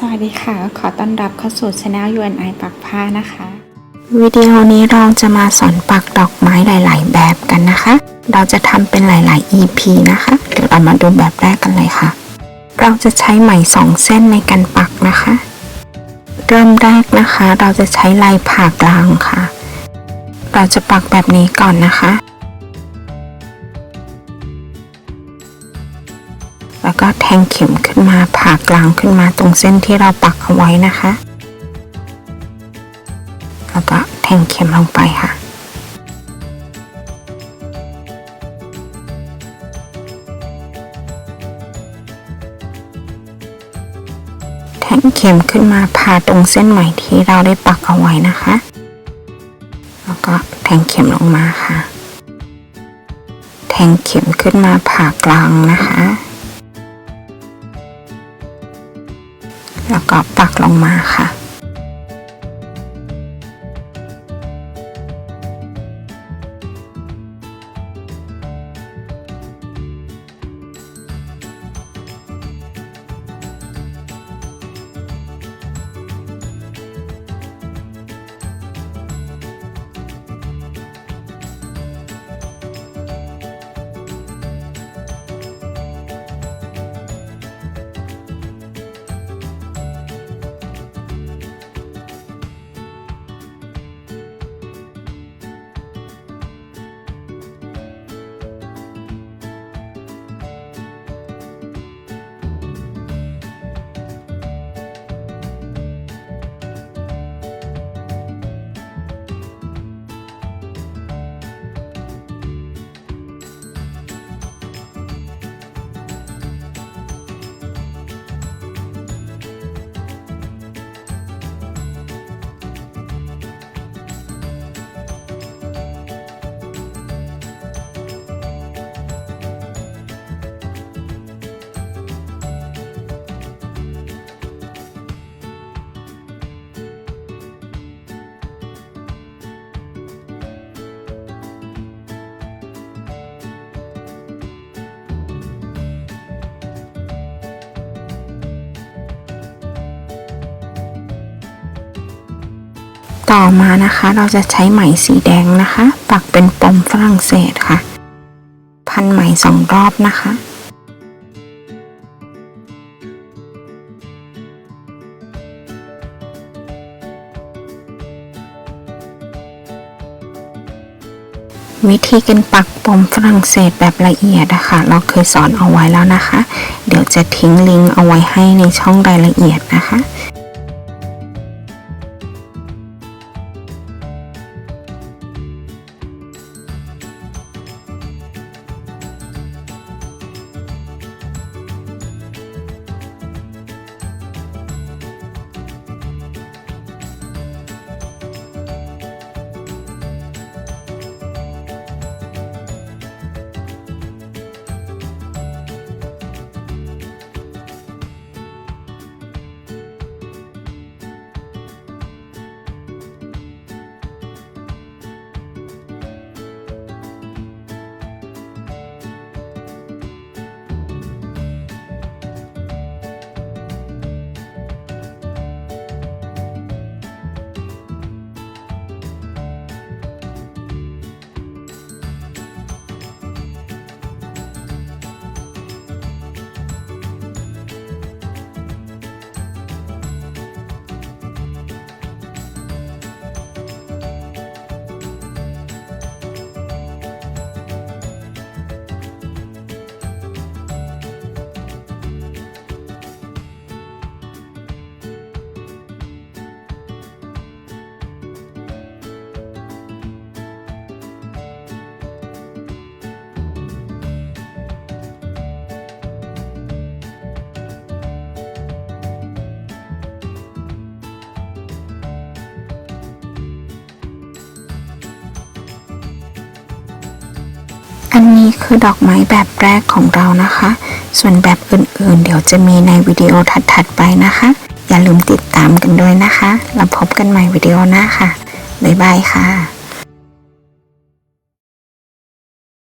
สวัสดีค่ะ ขอต้อนรับเข้าสู่ช anel UNI ปักผ้านะคะ วิดีโอนี้เราจะมาสอนปักดอกไม้หลาย ๆ แบบกันนะคะ เราจะทำเป็นหลาย ๆ EP นะคะ เดี๋ยวเรามาดูแบบแรกกันเลยค่ะ เราจะใช้ไหมสองเส้นในการปักนะคะ เริ่มแรกนะคะ เราจะใช้ลายผ่ากลางค่ะ เราจะปักแบบนี้ก่อนนะคะ แล้วก็แทงเข็มขึ้นมาผ่ากลางขึ้นมาตรงเส้นที่เราปักเอาไว้นะคะ แล้วก็แทงเข็มลงไปค่ะ แทงเข็มขึ้นมาผ่าตรงเส้นไหมที่เราได้ปักเอาไว้นะคะ แล้วก็แทงเข็มลงมาค่ะ แทงเข็มขึ้นมาผ่ากลางนะคะ แล้วก็ปักลงมาค่ะ ต่อมานะคะเราจะใช้ไหมสีแดงนะคะ ปักเป็นปมฝรั่งเศสค่ะ พันไหมสองรอบนะคะ วิธีการปักปมฝรั่งเศสแบบละเอียดนะคะเราเคยสอนเอาไว้แล้วนะคะ เดี๋ยวจะทิ้งลิงก์เอาไว้ให้ในช่องรายละเอียดนะคะ อันนี้คือดอกไม้แบบแรกของเรานะคะ ส่วนแบบอื่นๆ เดี๋ยวจะมีในวิดีโอถัดๆไปนะคะ อย่าลืมติดตามกันด้วยนะคะ แล้วพบกันใหม่วิดีโอหน้าค่ะ บ๊ายบายค่ะ